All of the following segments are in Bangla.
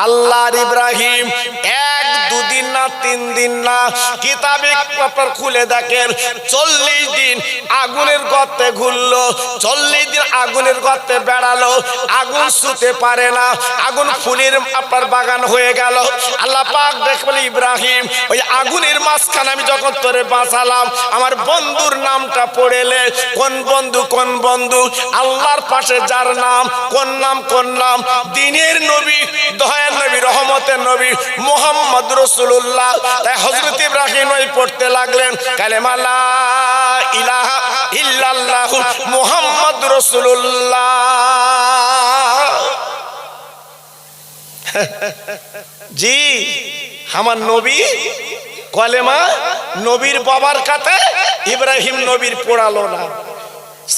আল্লাহর ইব্রাহিম না, তিন দিন না। কিতাবে খুলে দেখেন, চল্লিশ দিন আগুনের গর্তে ঘুরলো, চল্লিশ দিন আগুনের গর্তে বেড়ালো, আগুন শুতে পারে না, আগুন ফুলের বাগান হয়ে গেল। আল্লাহ পাক দেখবেন ইব্রাহিম, ওই আগুনের মাঝখানে আমি যখন তোরে বাঁচালাম, আমার বন্ধুর নামটা পড়েলে, কোন বন্ধু কোন বন্ধু? আল্লাহর পাশে যার নাম, কোন নাম কোন নাম? দিনের নবী দয়ার নবী, রহমতের নবী, মোহাম্মদ রসুল্লাহ তাই হজরত ইব্রাহিম ওই পড়তে লাগলেন কালেমালা ইলাহা মোহাম্মদ রসুল্লাহ জি, আমার নবী, কলেমা নবীর বাবার কাতে ইব্রাহিম নবীর পড়ালো না।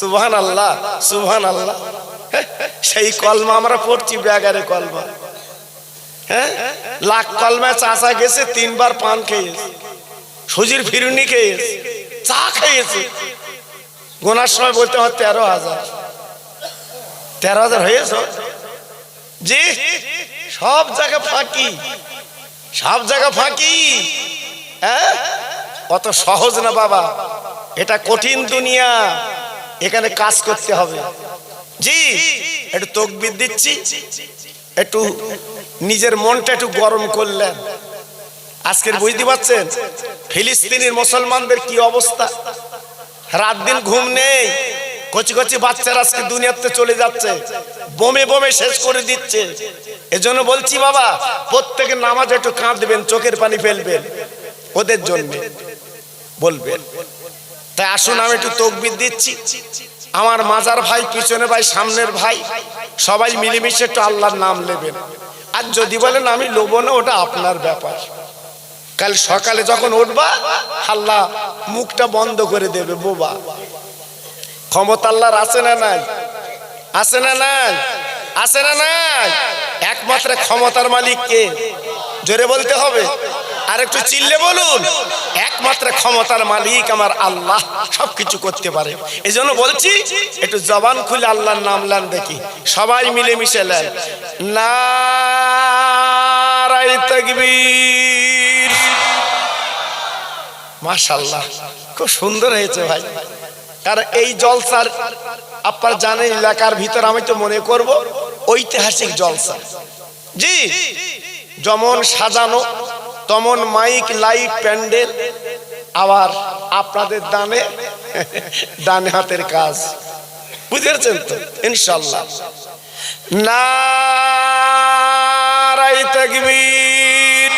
সুবহান আল্লাহ সুবহান আল্লাহ সেই কলমা আমরা পড়ছি ব্যাগারে কলমা। হ্যাঁ? লাখ কলমা চাষা গেছে, তিনবার পান খেয়েছে। সুজির ফিরুনি খেয়েছে, চা খেয়েছে। গোনার সময় বলতে হয় তেরো হাজার। তেরো হাজার হয়েছে? জি, সব জায়গা ফাঁকি। সব জায়গা ফাঁকি। হ্যাঁ? অত সহজ না বাবা। এটা কঠিন দুনিয়া। এখানে কাজ করতে হবে। জি, একটু তকবির দিচ্ছি। একটু নিজের মনটা একটু গরম করলেন। আজকের বুঝতে পারছেন? ফিলিস্তিনের মুসলমানদের কি অবস্থা? রাত দিন ঘুম নেই। কচি কচি বাচ্চারা আজকে দুনিয়াতে চলে যাচ্ছে। বোমে বোমে শেষ করে দিচ্ছে। এজন্য বলছি বাবা, প্রত্যেকের নামাজ একটু কাঁদবেন, চোখের পানি ফেলবেন। ওদের জন্য বলবেন। তাই আসুন, আমি একটু তকবির দিচ্ছি। আমার মাজার ভাই পিছনে ভাই, সামনের ভাই সবাই মিলেমিশে একটু আল্লাহর নাম নেবেন। আর যদি বলেন, আমি লোবো না, ওটা আপনার ব্যাপার। কাল সকালে যখন উঠবা, আল্লাহ মুখটা বন্ধ করে দেবে, বোবা। ক্ষমতা আল্লাহর আছে না নাই? আছে না নাই? আছে না নাই? একমাত্র ক্ষমতার মালিককে জোরে বলতে হবে। আর একটু চিল্লে বলুন। একমাত্র ক্ষমতার মালিক আমার আল্লাহ, সবকিছু করতে পারে। এই জন্য বলছি, একটু জবান খুলে আল্লাহর নাম লান দেখি। সবাই মিলে মিশে নারাই তকবীর। মাশাল্লাহ খুব সুন্দর হয়েছে ভাই। কারণ এই জলসার, আপনার জানেন এলাকার ভিতর আমি তো মনে করব, ঐতিহাসিক জলসা। জি, যেমন সাজানো তেমন মাইক, লাইট, প্যান্ডেল, আবার আপনাদের দানে ডানে হাতের কাজ। বুঝেছেন তো? ইনশাল্লাহ। নারাই তাকবীর।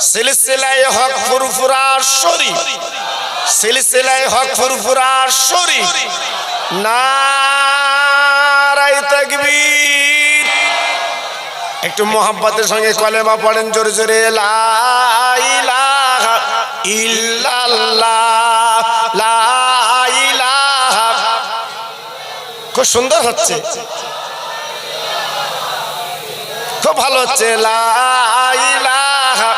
সিলসিলায় হক ফুরফুরা শরীফ। সিলসিলায় হক ফুরফুরা শরীফ। নারাই তাকবীর। একটু মোহাব্বতের সঙ্গে কলেমা পড়েন, জোরে জোরে খুব সুন্দর হচ্ছে। খুব ভালো হচ্ছে, লা ইলাহা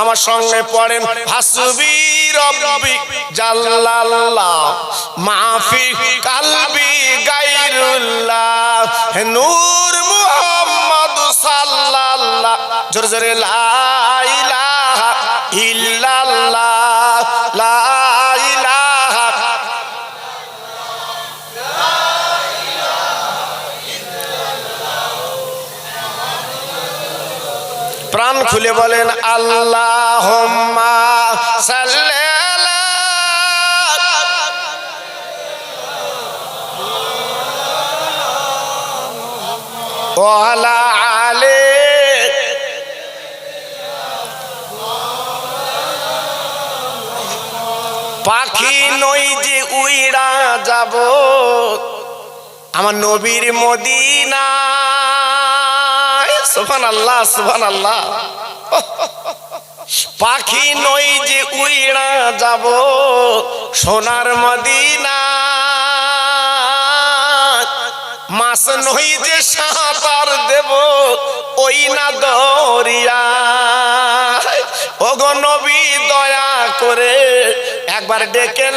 আমার সঙ্গে পড়েন। হাসবি রব্বি জাল্লাল্লাহ, মাফি কালবি গায়রুল্লাহ নূর মুহাম্মদ সাল্লাল্লাহ, জোরে জোরে লা ইলাহা ইল্লাল্লাহ, লা প্রাণ খুলে বলেন আল্লাহ আলে পাখি নই যে উইড়া যাব আমার নবীর মদিনা সুফান আল্লাহ সুফান আল্লাহ পাখি নই যে উইড়া যাব সোনার মদিনা। মাস নই যে সাঁতার দেব ওই না দরিয়া। ওগো দয়া করে একবার ডেকে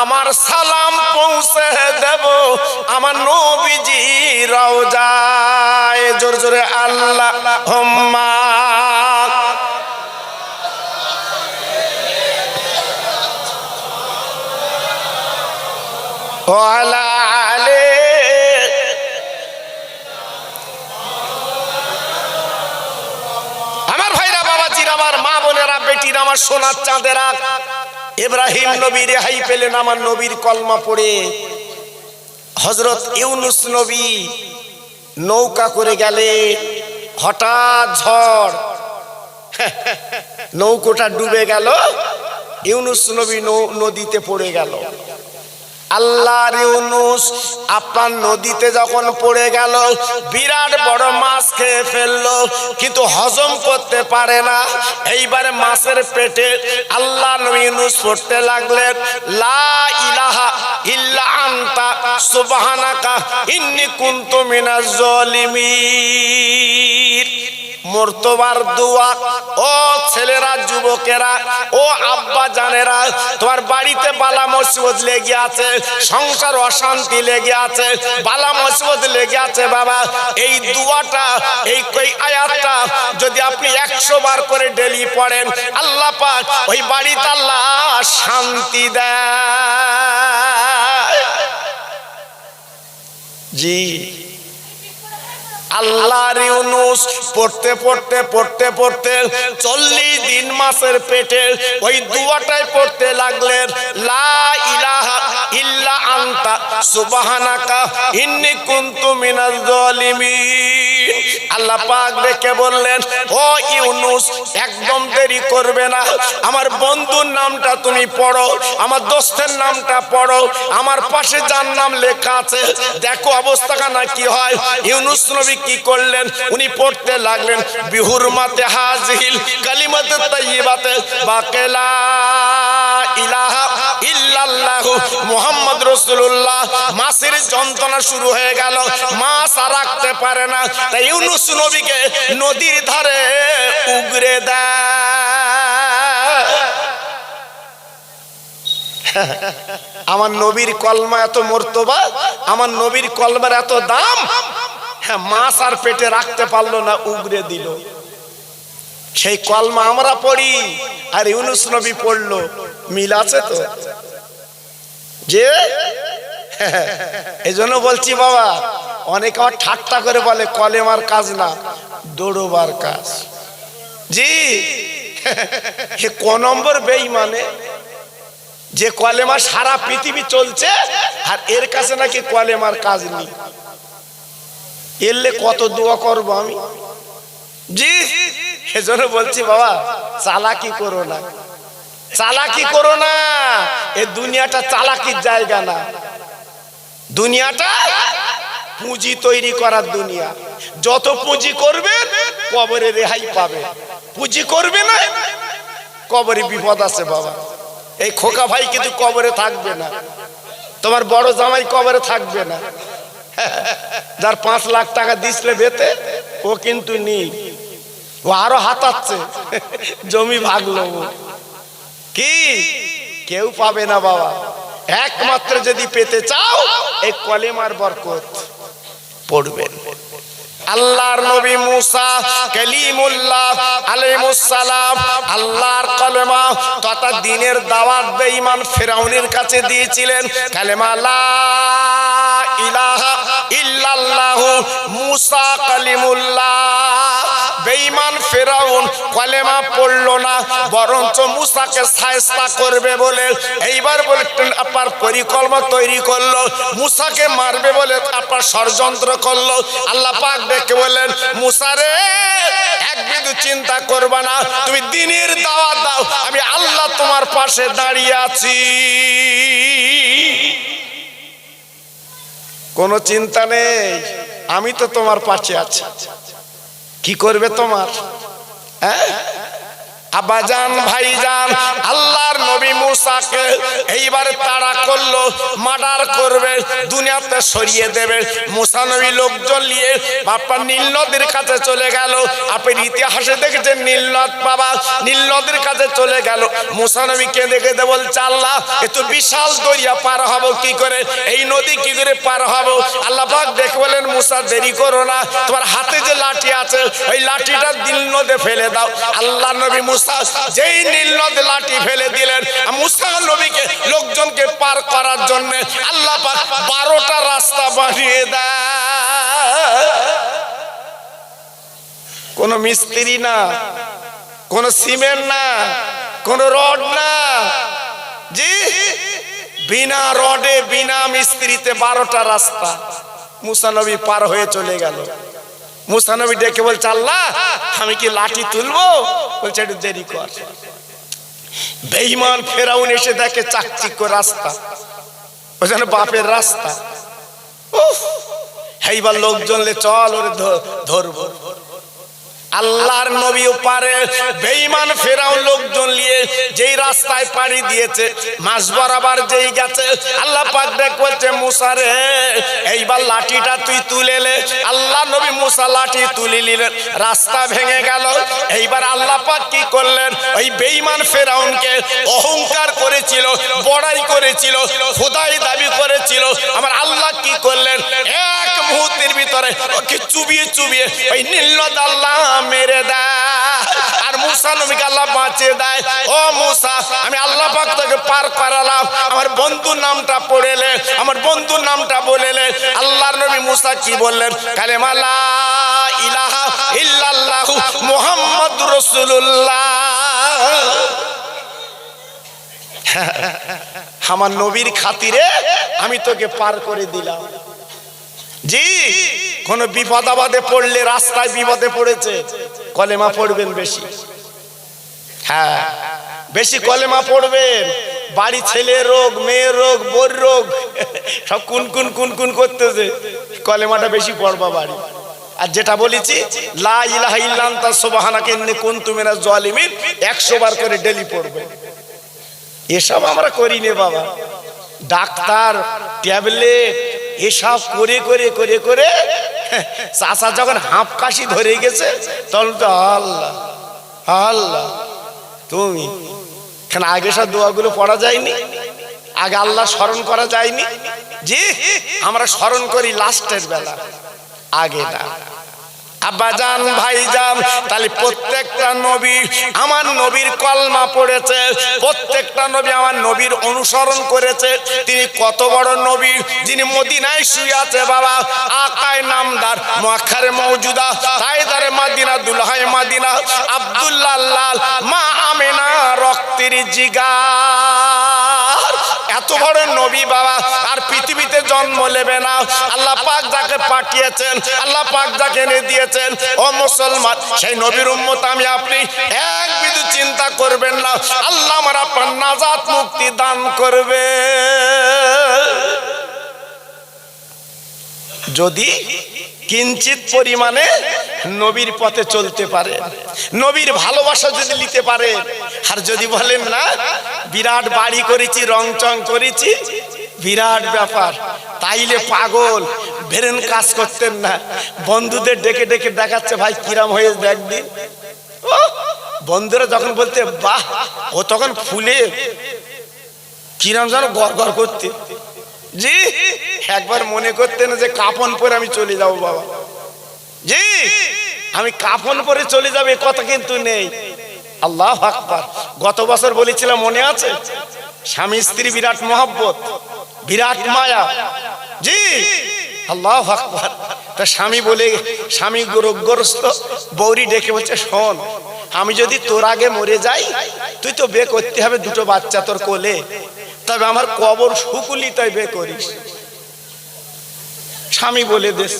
আমার সালাম পৌঁছে দেব। আমার নবীজি রওজায়। জোর জোরে আল্লাহ হোম্মা আমার ভাইরা, বাবাজির, আমার মা বোনেরা, বেটির, আমার সোনার চাঁদেরা ইব্রাহিম নবী রেহাই পেলেন আমার নবীর কলমা পড়ে হজরত ইউনুস নবী নৌকা করে গেলে হঠাৎ ঝড়। নৌকোটা ডুবে গেল ইউনুস নবী নৌ- নদীতে পড়ে গেল। আল্লাহর ইউনুস আপনার নদীতে যখন পড়ে গেল, বিরাট বড় মাছ খেয়ে ফেলল, কিন্তু হজম করতে পারে না। এইবারে মাছের পেটে আল্লাহ ইউনুস পড়তে লাগলেন, লা ইলাহা ইল্লা আনতা, সুবহানাকা, ইন্নী কুনতু মিনাজ জালিমিন মর্তবার দোয়া। ও ছেলেরা, যুবকেরা, ও আব্বা জানেরা, তোমার বাড়িতে বালা মুসিবত লেগে আছে, সংসার অশান্তি লেগে আছে, বালা মুসিবত লেগে আছে বাবা। এই দুয়াটা, এই কই আয়াতটা যদি আপনি একশো বার করে ডেলি পড়েন, আল্লাহ পাক ওই বাড়িতে আল্লাহ শান্তি দেয়। জি। ইউনুস পড়তে পড়তে পড়তে পড়তে চল্লিশ দিন মাসের পেটে ওই দুয়াটাই পড়তে লাগলেন। একদম দেরি করবে না। আমার বন্ধুর নামটা তুমি পড়ো, আমার দোস্তের নামটা পড়ো, আমার পাশে যার নাম লেখা আছে, দেখো অবস্থাখানা কি হয়। ইউনুস নবী কি করলেন? উনি পড়তে লাগলেন বিহুর মাতে হাজিল, কালিমাতে তাইয়িবাতে বাকেলা ইলাহা ইল্লাল্লাহ মুহাম্মদ রাসূলুল্লাহ। মাসের যন্ত্রণা শুরু হয়ে গেল, মাছ আর রাখতে পারে না। তাই ইউনুস নবীকে নদীর ধারে উগরে দেয়। আমার নবীর কলমা এত মর্তবা, আমার নবীর কলমার এত দাম। মাছ আর পেটে রাখতে পারল না, উগরে দিল। সেই কলমা আমরা পড়ি আর ইউনুস নবী পড়ল। মিল আছে তো? যে? এই জন্য বলছি বাবা, অনেকে আমার ঠাট্টা করে বলে, কলেমার কাজ না, দৌড়বার কাজ। জি? ক নম্বর বেই মানে যে কলেমা সারা পৃথিবী চলছে আর এর কাছে নাকি কলেমার কাজ নেই। এলে কত দোয়া করব আমি? জি, সেজন্য বলছি, বাবা, চালাকি করো না। চালাকি করো না। এ দুনিয়াটা চালাকির জায়গা না। দুনিয়াটা পুঁজি তৈরি করার দুনিয়া। যত পুঁজি করবে, কবরে রেহাই পাবে। পুঁজি করবে না, কবরে বিপদ আছে, বাবা। এই খোকা ভাই কিন্তু কবরে থাকবে না। তোমার বড় জামাই কবরে থাকবে না। যার পাঁচ লাখ টাকা দিসলে বেতে, ও কিন্তু নেই। ও আরও হাতাচ্ছে। জমি ভাগলো। কি? কেউ পাবে না বাবা। একমাত্র যদি পেতে চাও, এই কলেমার বরকত। পড়বেন। আল্লাহর নবী মুসা কালিমুল্লাহ আলাইহিস সালাম আল্লাহর কলেমা তথা দিনের দাওয়াত বেঈমান ফেরাউনের কাছে দিয়েছিলেন। কালেমা লা ইলাহা ইল্লাল্লাহু মুসা কালিমুল্লাহ। বেঈমান ফেরাউন কলেমা পড়ল না, বরঞ্চ মুসাকে সায়স্তা করবে বলে। এইবার বলে আপনার পরিকল্পনা তৈরি করল, মুসাকে মারবে বলে আপনার ষড়যন্ত্র করল। আল্লাহ পাক ডেকে বললেন মুসারে এক বিন্দু চিন্তা করবা না, তুমি দিনের দাওয়াত দাও, আমি আল্লাহ তোমার পাশে দাঁড়িয়ে আছি। কোনো চিন্তা নেই, আমি তো তোমার পাশে আছি। কি করবে তোমার? হ্যাঁ? আব্বাজান, ভাইজান, আল্লাহর নবী মুসাকে এইবার তাড়া করল, মার্ডার করবে, দুনিয়াতে সরিয়ে দেবে। মুসা নবী লোকজন নিয়ে বাপ্পা নীল নদীর কাছে চলে গেল। আপনি ইতিহাসে দেখেছেন নীল নদ বাবা, নীল নদীর কাছে চলে গেল। মুসা নবী কেঁদে কেঁদে বলছে, আল্লাহ এ তো বিশাল দরিয়া পার হব কি করে? এই নদী কি করে পার হব? আল্লাহ পাক দেখে বলেন, মুসা, দেরি করো না। তোমার হাতে যে লাঠি আছে, ওই লাঠিটা নীল নদে ফেলে দাও। আল্লাহ নবী মুসা যেই নীল লাঠি ফেলে দিলেন, মুসা নবীকে লোকজনকে পার করার জন্য আল্লাহ বারোটা রাস্তা বানিয়ে দেয় কোন মিস্ত্রি না, কোন সিমেন্ট না, কোন রড না। জি, বিনা রডে, বিনা মিস্ত্রিতে বারোটা রাস্তা মুসানবী পার হয়ে চলে গেল। মুসানবী ডেকে বলছে, আল্লাহ, আমি কি লাঠি তুলবো? বলছে, একটু দেরি কর। বেইমান ফেরাউন এসে দেখে চাকচিক্য রাস্তা। ওখানে বাপের রাস্তা। এইবার লোকজন চল, ওরে ধরবো। আল্লাহর নবী পারে বেঈমান ফেরাও লোকজন নিয়ে যেই রাস্তায় পাড়ি দিয়েছে, মাস বরাবর যেই গেছে, আল্লাহ পাক দেখ বলছে, মুসা রে, এইবার লাঠিটা তুই তুলে লে আল্লাহ নবী মুসা লাঠি তুলে নিলেন, রাস্তা ভেঙে গেল। এইবার আল্লাহ পাক কি করলেন? ওই বেঈমান ফেরাউনকে অহংকার করেছিল, বড়াই করেছিল, খোদাই দাবি করেছিল। আমার আল্লাহ ভিতরে ওকে চুবিয়ে চুবিয়ে ওই নীলনদ আল্লাহ মেরে দেয়। আর মুসা নবীকে আল্লাহ বাঁচিয়ে দেয়। ও মুসা, আমি আল্লাহ পাক তোকে পার করালাম। আমার বন্ধুর নামটা পড়েলে আমার বন্ধুর নামটা বলেলে আল্লাহর নবী মুসা কি বললেন? কালেমা লা ইলাহা ইল্লাল্লাহু মুহাম্মাদ রাসূলুল্লাহ। আমার নবীর খাতিরে আমি তোকে পার করে দিলাম। জি। কোন বিপদ আপদে পড়লে রাস্তায় বিপদে পড়েছে, কলেমা পড়বেন বেশি। হ্যাঁ বেশি কলেমা পড়বেন। বাড়ি ছেলে রোগ, মেয়ে রোগ, বোর রোগ, সব কুন কুন কুন কুন করতেছে। কলেমাটা বেশি পড়বা বাড়ি। আর যেটা বলেছি, লা ইলাহা ইল্লা আনতা সুবহানাকা ইন্নী কুনতু মিনাজ জালিমিন 100 বার করে ডেলি পড়বে। এসব আমরা করি নে বাবা। ডাক্তার, ট্যাবলেট, এসব করে করে করে করে চাষা যখন হাঁপ কাশি ধরে গেছে, তখন তো আল্লাহ আল্লাহ, তুমি। কেন আগে সব দোয়াগুলো পড়া যায়নি? আগে আল্লাহ স্মরণ করা যায়নি? জি, আমরা স্মরণ করি লাস্টের বেলা, আগে না। আব্বাজান ভাইজান তাহলে প্রত্যেকটা নবী আমার নবীর কলমা পড়েছে, প্রত্যেকটা নবী আমার নবীর অনুসরণ করেছে। তিনি কত বড় নবী, যিনি মদিনায় শুয়ে আছে বাবা, আকায় নামদার, মক্কারে মৌজুদা তাইদারে মাদিনা, দুলহায় মাদিনা, আব্দুল্লাহ লাল, মা আমেনা রক্তের জিগার। বড় নবী বাবা, আর পৃথিবীতে জন্ম নেবে না। আল্লাহ পাক যাকে পাঠিয়েছেন, আল্লাহ পাক যাকে এনে দিয়েছেন, ও মুসলমান, সেই নবীর উম্মত আমি আপনি। এক বিধু চিন্তা করবেন না, আল্লাহ আমার আপনার নাজাত মুক্তি দান করবে। যদি কিঞ্চিত পরিমাণে নবীর পথে চলতে পারে। নবীর ভালোবাসা যদি নিতে পারে আর যদি বলেন না বিরাট বাড়ি করেছি রং চং করেছি বিরাট ব্যাপার। তাইলে পাগল বেরেন কাজ করতেন না। বন্ধুদের ডেকে ডেকে দেখাচ্ছে ভাই কিরাম হয়ে দেখদিন ও, বন্ধুরা যখন বলতে বাহ ও তখন ফুলে কিরাম যেন গড় গড় করতে। জি। একবার মনে করতেন যে কাপন পরে আমি চলে যাব বাবা। জি। আমি কাফন পরে চলে যাবে কথা কিন্তু নেই। আল্লাহ আকবার। গত বছর বলেছিলাম মনে আছে? স্বামী স্ত্রী বিরাট মহব্বত বিরাট মায়া। জি। আল্লাহ আকবার। তা স্বামী বলে স্বামী রোগগ্রস্ত বৌরি ডেকে বলছে শোন আমি যদি তোর আগে মরে যাই তুই তো বে করতে হবে দুটো বাচ্চা তোর কোলে। তবে আমার কবর শুকুলি তাই বে করিস। স্বামী বলে দেশ,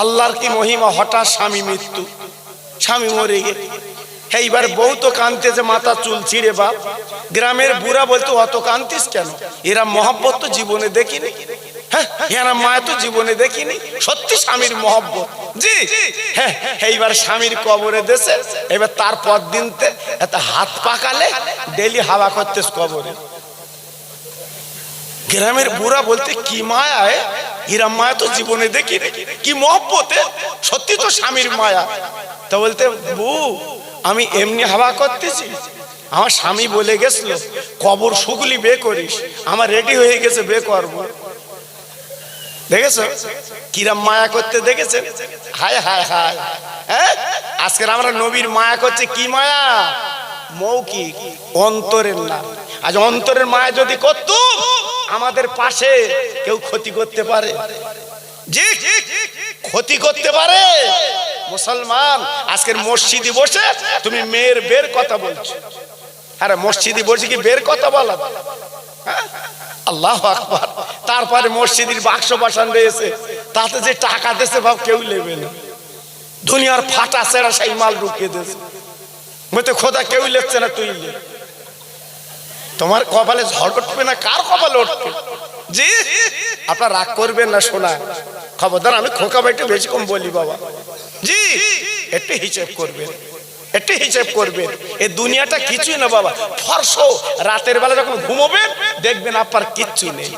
আল্লাহর কি মহিমা, হঠাৎ স্বামী মৃত্যু, স্বামী মরে গে এইবার বউ তো কানতেছে মাথা চুল ছিঁড়ে বাপ। গ্রামের বুড়া বলতো, অত কান্তিস কেন? এরা মহাব্বত তো জীবনে দেখিনি। হ্যাঁ এরা মায়া তো জীবনে দেখিনি। সত্যি স্বামীর মহব্বত। জি হ্যাঁ এইবার স্বামীর কবরে দেশে, এবার তারপর দিনতে এত হাত পাকালে ডেলি হাওয়া করতে কবরে। গ্রামের বুড়া বলতে, কি মায়া এ? এরম মায়া তো জীবনে দেখি। কি মহব্বতে সত্যি তো স্বামীর মায়া। তা বলতে বউ আমি এমনি হাওয়া করতেছি। আমার স্বামী বলে গেছিল, কবর শুকলি বে করিস। আমার রেডি হয়ে গেছে, বে করব। দেখেছ? কিরাম মায়া করতে দেখেছে? হায় হায় হায়। হ্যাঁ? আজকের আমরা নবীর মায়া করছে, কি মায়া? মৌখিক, অন্তরের না আজ অন্তরের মায়া যদি করত আমাদের পাশে কেউ ক্ষতি করতে পারে। জি, ক্ষতি করতে পারে। মুসলমান, আজকের মসজিদে বসে তুমি মেয়ের বের কথা বলছো। আরে, মসজিদে বসে কি বের কথা বলা? হ্যাঁ? আল্লাহ আকবার। তারপরে মসজিদের বাক্স বসান রয়েছে। তাতে যে টাকা দেশে ভাব কেউ নেবে না। দুনিয়ার ফাটা সেরা সেই মাল ঢুকিয়ে দিয়েছে। বলতে খোদা কেউ লেখছে না, তুই তোমার কপালে ঝড় উঠবে না, কার কপালে উঠবে? জি? আপনার রাগ করবেন না, শোনা। খবরদার, আমি খোকা একটু বেশি কম বলি, বাবা। জি? একটু হিসেব করবেন। একটু হিসেব করবেন। এই দুনিয়াটা কিছুই না, বাবা। ফর্স। রাতের বেলা যখন ঘুমোবেন, দেখবেন আপনার কিচ্ছু নেই।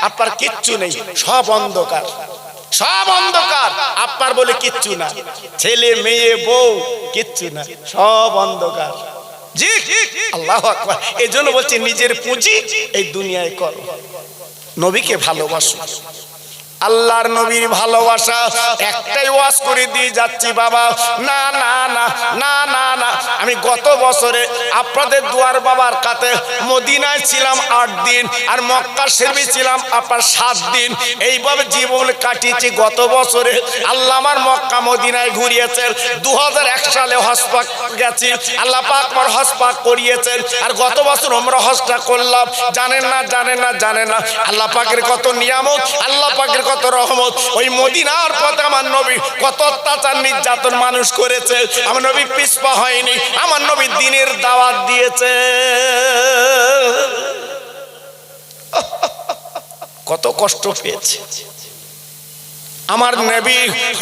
আপনার কিচ্ছু নেই। সব অন্ধকার। সব অন্ধকার। আপনার বলে কিচ্ছু না। ছেলে, মেয়ে, বউ, কিচ্ছু না। সব অন্ধকার। জি, আল্লাহ আকবার। এই জন্য বলছি নিজের পুঁজি এই দুনিয়ায় কর। নবীকে ভালোবাসো। আল্লাহর নবীর ভালোবাসা, একটাই ওয়াজ করে দিয়ে যাচ্ছি বাবা। না না না না না না। আমি গত বছরে আপনাদের দুয়ার বাবার কাতে মদিনায় ছিলাম আট দিন আর মক্কা শরীফে ছিলাম আপনার সাত দিন। এইভাবে জীবন কাটিয়েছি গত বছরে। আল্লাহ আমার মক্কা মদিনায় ঘুরিয়েছেন। দু এক সালে হসপাক গেছি। আল্লাহ পাক আমার হসপাক করিয়েছেন। আর গত বছর আমরা হজটা করলাম। জানেন না জানেন না জানেন না। আল্লাহ পাকের কত নিয়ামত, আল্লাহ পাকের কত রহমত, ওই মদিনার পথে আমার নবী কত অত্যাচার নির্যাতন মানুষ করেছে। আমার নবী পিসপা হয়নি, আমার নবী দিনের দাওয়াত দিয়েছে। কত কষ্ট পেয়েছে। আমার নবী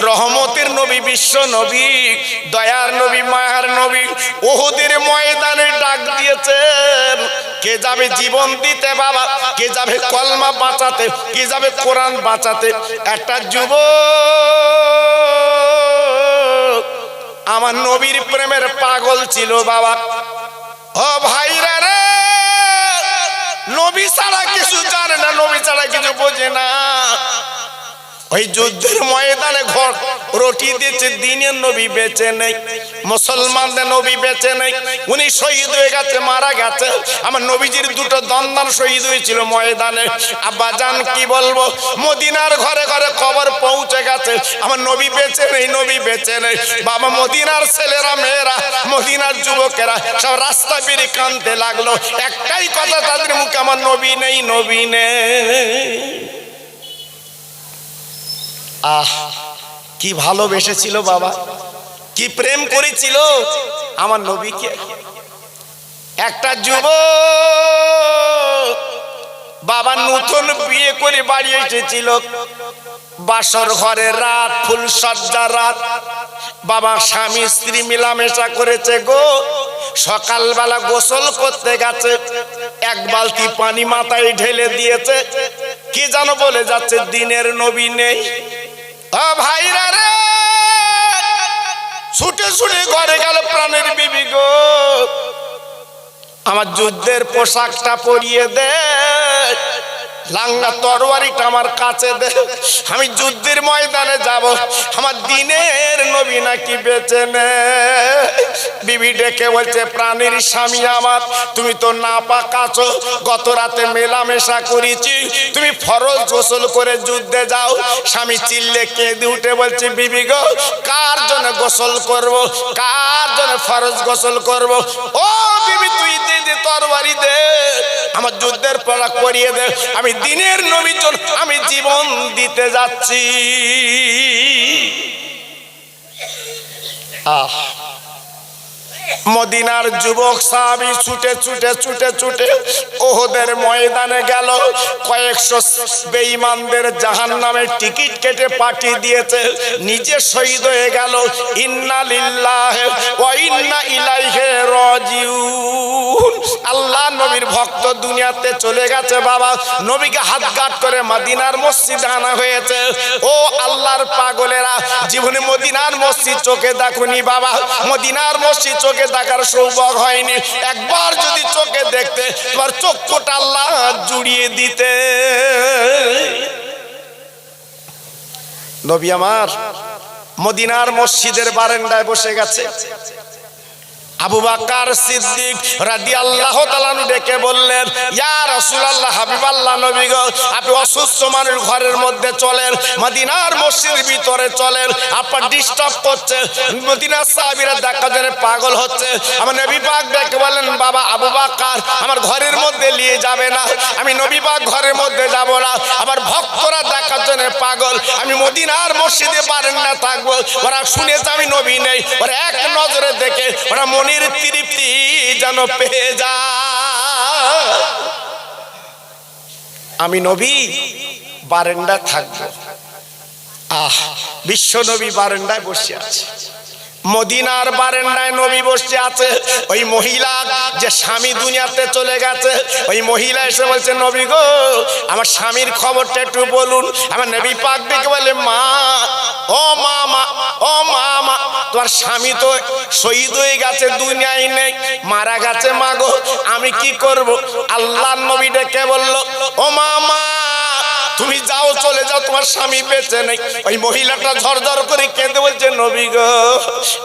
রহমতের নবী, বিশ্ব নবী, দয়ার নবী, মায়ার নবী, ওহুদের ময়দানে ডাক দিয়েছেন কে যাবে জীবন দিতে বাবা? কে যাবে কলমা বাঁচাতে? কে যাবে কোরআন বাঁচাতে? একটা যুব আমার নবীর প্রেমের পাগল ছিল বাবা। ও ভাইরা রে, নবী ছাড়া কিছু জানে না, নবী ছাড়া কিছু বোঝে না। ওই যুদ্ধের ময়দানে ঘর, রুটি দিচ্ছে, দিনের নবী বেঁচে নেই, মুসলমানদের নবী বেঁচে নেই, উনি শহীদ হয়ে গেছে, মারা গেছে। আমার নবীজির দুটো দন্দান শহীদ হয়েছিল ময়দানে। আব্বা জান, কি বলব? মদিনার ঘরে ঘরে খবর পৌঁছে গেছে। আমার নবী বেঁচে নেই, নবী বেঁচে নেই। বাবা, মদিনার ছেলেরা, মেয়েরা, মদিনার যুবকেরা, সব রাস্তা বেরিয়ে কানতে লাগল। একটাই কথা তাদের মুখে, আমার নবী নেই নবী নেই। আহ, কি ভালোবেসেছিল বাবা? কি প্রেম করেছিল? আমার নবীকে। একটা যুব বাবা নতুন বিয়ে করে বাড়ি এসেছিল। বাসর ঘরে রাত ফুল সজ্জা রাত। বাবা স্বামী, স্ত্রী মিলামেশা করেছে গো। সকালবেলা গোসল করতে গেছে। এক বালতি পানি মাথায় ঢেলে দিয়েছে। কি যেন বলে যাচ্ছে, দিনের নবী নেই। ভাইরা ছুটে ছুটে গেল প্রাণের আমার যুদ্ধের পোশাকটা পরিয়ে দে। লাঙ্গা তরবারিটা আমার কাছে দে। আমি যুদ্ধের ময়দানে যাব, আমার দিনের নবী নাকি বেঁচে নে। বিবি ডেকে বলছে, প্রাণীর স্বামী আমার, তুমি তো না পাকাছো গত রাতে মেলামেশা করেছি। তুমি ফরজ গোসল করে যুদ্ধে যাও। স্বামী চিল্লে কেঁদে উঠে বলছে, বিবি গো, কার জন্য গোসল করব? কার জন্য ফরজ গোসল করব? ও বিবি, তুই দে দে, তরবারি দে। আমার যুদ্ধের পড়া করিয়ে দে। আমি দিনের নবী জন্য আমি জীবন দিতে যাচ্ছি। আহ। মদিনার যুবক সাহাবি ছুটে ছুটে ছুটে ছুটে ওহদের ময়দানে গেল। কয়েকশো বেঈমানদের জাহান নামে টিকিট কেটে পাঠিয়ে দিয়েছে। নিজে শহীদ হয়ে গেল। ইন্না লিল্লাহ ওয়া ইন্না ইলাইহি রাজিউন। আল্লাহ নবীর ভক্ত দুনিয়াতে চলে গেছে বাবা। নবীকে হাত গাট করে মদিনার মসজিদ আনা হয়েছে। ও আল্লাহর পাগলেরা, জীবনে মদিনার মসজিদ চোখে দেখুনি বাবা। মদিনার মসজিদ চোখে দেখার সৌভাগ্য হয়নি। একবার যদি চোখে দেখতে তোমার চক্ষুটা আল্লাহ জুড়িয়ে দিতে। নবী আমার মদিনার মসজিদের বারেন্দায় বসে গেছে। ঘরের মধ্যে পাগল হচ্ছে। বাবা আবু বাকার আমার ঘরের মধ্যে নিয়ে যাবে না, আমি নবী ঘরের মধ্যে যাব না, আমার ভক্তরা দেখার জন্য পাগল, আমি মদিনার মসজিদে পারেন না থাকব। ওরা শুনেছে আমি নবী নেই, ওরা এক নজরে দেখে, ওরা মনির তৃপ্তি যেন পেয়ে যা। আমি নবী বারেন্ডা থাকব। আহ, বিশ্ব নবী বারেন্ডায় বসে আছে। মদিনার বারেন্ডায় নবী বসে আছে। ওই মহিলা যে স্বামী দুনিয়াতে চলে গেছে, ওই মহিলা এসে বলছে, নবী গো, আমার স্বামীর খবরটা একটু বলুন। আমার নবী পাক দেখে বলে, মা, ও মা মা, ও মা তোমার স্বামী তো শহীদ হয়ে গেছে, দুনিয়ায় নেই, মারা গেছে, মাগো, আমি কি করব? আল্লাহ নবী ডেকে বলল ও মামা তুমি যাও, চলে যাও, তোমার স্বামী বেঁচে নেই। ওই মহিলাটা ঝরঝর করে কেঁদে বলছে, নবী গো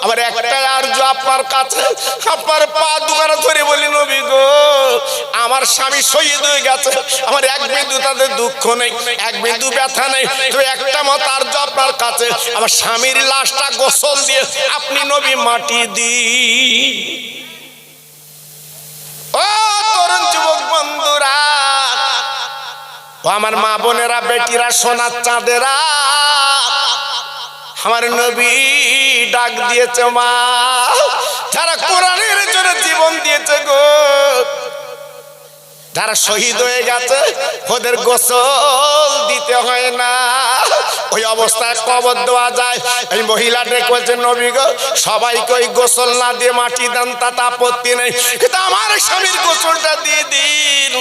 আবার একটাই আর্য আপনার কাছে, আপনার পা দুখানা ধরে বলি, নবী গো, আমার স্বামী শহীদ হয়ে গেছে, আমার এক বিন্দু তাদের দুঃখ নেই, এক বিন্দু ব্যথা নেই তো একটা মত আর্য আপনার কাছে, আমার স্বামীর লাশটা গোসল দিয়ে আপনি নবী মাটি দি ও তরুণ ও আমার মা বোনেরা, বেটিরা, সোনার চাঁদেরা, আমার নবী ডাক দিয়েছে মা। যারা কোরআনের জন্য জীবন দিয়েছে গো, যারা শহীদ হয়ে গেছে, ওদের গোসল দিতে হয় না। ওই অবস্থায় কবর দেওয়া যায়। এই মহিলা ডেকে নবী গো, সবাইকে ওই গোসল না দিয়ে মাটি দেন, তাতে আপত্তি নেই। কিন্তু আমার স্বামীর গোসলটা দিয়ে দিন।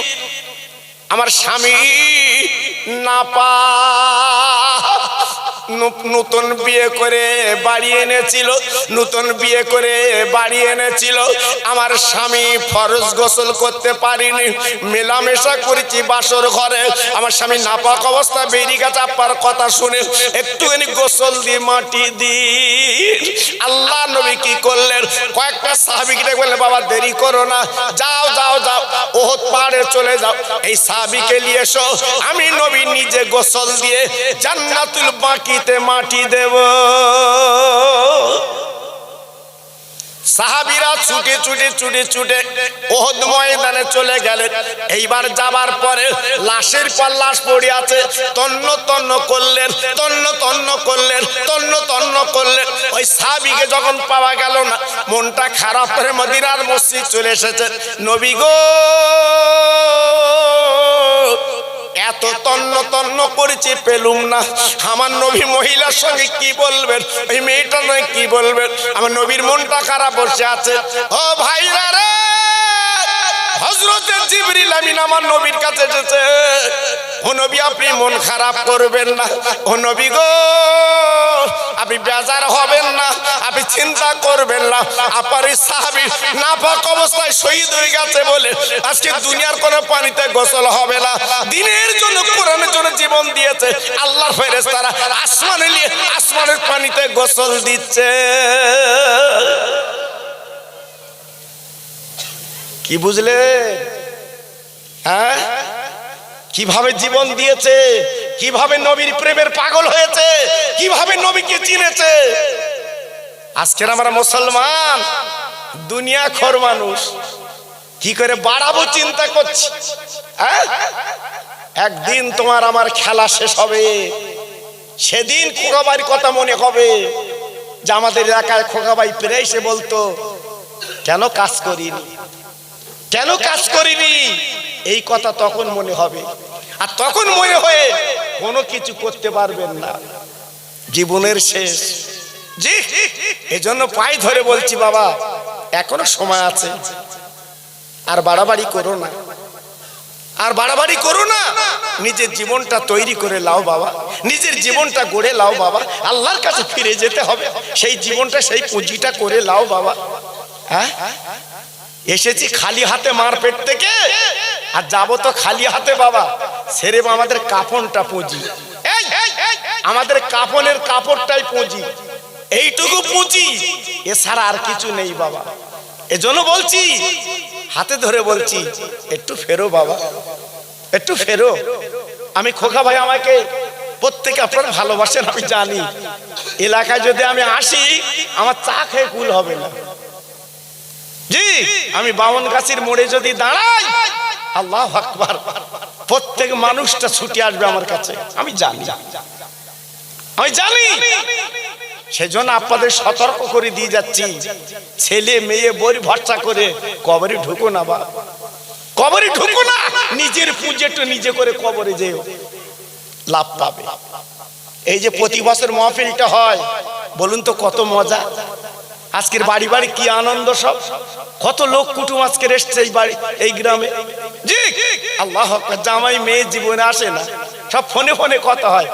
আমার স্বামী না পা নতুন বিয়ে করে বাড়ি এনেছিল, নতুন বিয়ে করে বাড়ি এনেছিল। আমার স্বামী ফরজ গোসল করতে পারিনি, মেলামেশা করেছি বাসর ঘরে। আমার স্বামী নাপাক অবস্থা বেরিয়ে গেছে আপনার কথা শুনে। একটুখানি গোসল দিয়ে মাটি দি। আল্লাহ নবী কি করলেন? কয়েকটা সাহাবিকে বললেন, বাবা, দেরি করো না। যাও যাও যাও। ওহত পাহাড়ে চলে যাও। এই সাহাবিকে নিয়ে এসো। আমি নবী নিজে গোসল দিয়ে জান্নাতুল বাকিতে মাটি দেব। সাহাবিরা ছুটে ছুটে ছুটে ছুটে ওহদ ময়দানে চলে গেলেন। এইবার যাবার পরে লাশের পর লাশ পড়ে আছে। তন্ন তন্ন করলেন, তন্ন তন্ন করলেন, তন্ন তন্ন করলেন। ওই সাহাবিকে যখন পাওয়া গেল না, মনটা খারাপ করে মদিনার মসজিদ চলে এসেছে। নবী গো! এত তন্ন তন্ন করেছি পেলুম না। আমার নবী মহিলার সঙ্গে কি বলবেন? ওই মেয়েটা নয়, কি বলবেন? আমার নবীর মনটা খারাপ বসে আছে। ও ভাইরা রে! হজরতের জিবরিল আমিন আমার নবীর কাছে এসেছে। ও নবী, আপনি মন খারাপ করবেন না। ও নবী গো! আপনি বেজার হবেন না, আপনি চিন্তা করবেন না। আপনার এই সাহাবি নাপাক অবস্থায় শহীদ হয়ে গেছে বলে আজকে দুনিয়ার কোনো পানিতে গোসল হবে না। দিনের জন্য, কোরআনের জন্য জীবন দিয়েছে। আল্লাহর ফেরেশতারা আসমানে নিয়ে আসমানের পানিতে গোসল দিচ্ছে। কি বুঝলে? হ্যাঁ? কীভাবে জীবন দিয়েছে? কীভাবে নবীর প্রেমের পাগল হয়েছে? কীভাবে নবীকে চিনেছে? আজকের আমরা মুসলমান, দুনিয়া খর মানুষ। কি করে বাড়াবো চিন্তা করছি? হ্যাঁ? একদিন তোমার আমার খেলা শেষ হবে। সেদিন খোকাবাড়ির কথা মনে হবে। যে আমাদের এলাকায় খোকাবাই পেরে এসে বলতো, কেন কাজ করিনি? কেন কাজ করিনি? এই কথা তখন মনে হবে। আর তখন মনে হয়ে কোনো কিছু করতে পারবেন না। জীবনের শেষ। জি, এজন্য পাই ধরে বলছি, বাবা, এখনও সময় আছে। আর বাড়াবাড়ি করো না। আর বাড়াবাড়ি করো না। নিজের জীবনটা তৈরি করে লাও, বাবা। নিজের জীবনটা গড়ে লাও, বাবা। আল্লাহর কাছে ফিরে যেতে হবে। সেই জীবনটা, সেই পুঁজিটা করে লাও, বাবা। হ্যাঁ? এসেছি খালি হাতে মারপেট থেকে। আর যাব তো খালি হাতে, বাবা। সেরে আমাদের কাফনটা পুঁজি। আমাদের কাফনের কাপড়টাই পুঁজি। এইটুকু পুঁজি, এছাড়া আর কিছু নেই, বাবা। এজন্য বলছি, হাতে ধরে বলছি, একটু ফেরো, বাবা। একটু ফেরো। আমি খোকা ভাই, আমাকে প্রত্যেকে আপনারা ভালোবাসেন, আমি জানি। এলাকায় যদি আমি আসি, আমার চা খেয়ে কুল হবে না। জি, আমি বামন গাছের মোড়ে যদি দাঁড়াই আল্লাহ আকবার। প্রত্যেক মানুষটা ছুটে আসবে আমার কাছে। আমি জানি। আমি জানি। সেজন্য আপনাদের সতর্ক করে দিয়ে যাচ্ছি। ছেলে, মেয়ে বই ভরসা করে কবরে ঢুকো না বা কবরে ঢুকো না। নিজের পুঁজে একটু নিজে করে কবরে যেও। লাভ পাবে। এই যে প্রতি বছর মহফিলটা হয়, বলুন তো কত মজা। আজকের বাড়ি বাড়ি কি আনন্দ সব? কত লোক কুটুম আজকের এসছে এই বাড়ি, এই গ্রামে। জি, আল্লাহ জামাই মেয়ে জীবনে আসে না। সব ফোনে ফোনে কথা হয়।